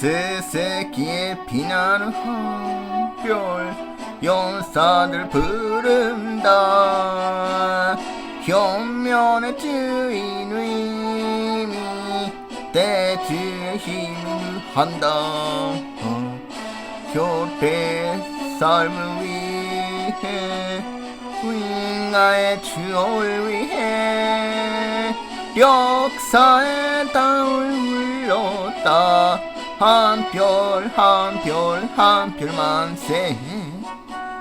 새새끼에 피나는 한별 연사들 부른다. 현면의 주인님이 대주의 힘을 한다. 어, 교대 삶을 위해 윙가의 주를 위해 역사의 땅을 울렸다 한 별 한 별 한 별 만세.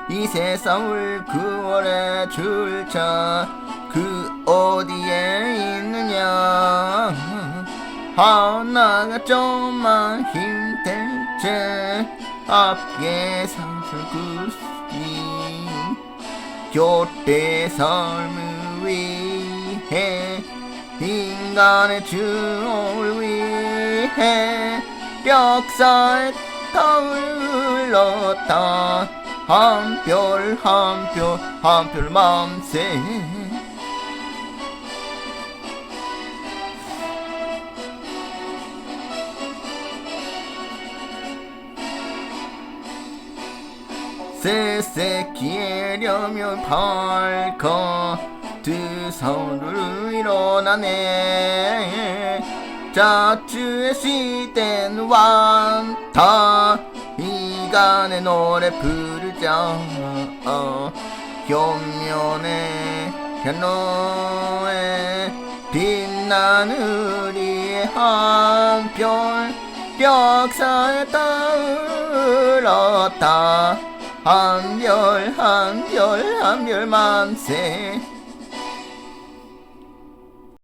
이 세상을 구원해 줄 자 그 어디에 있느냐? 하나가 좀만 힘들지 앞에 상설 구스님 교대 삶을 위해 인간의 주를 위해 벽사의 탑을 흘렀다. 한별 한별 한별 맘새. 새새끼려면 밝아 두 손으로 일어나네 자주의 시대는 완다 이간의 노래 부르자 어, 현면에 현노에 빛나는 우리의 한별 벽사에 떠올랐다. 한별 한별 한별 만세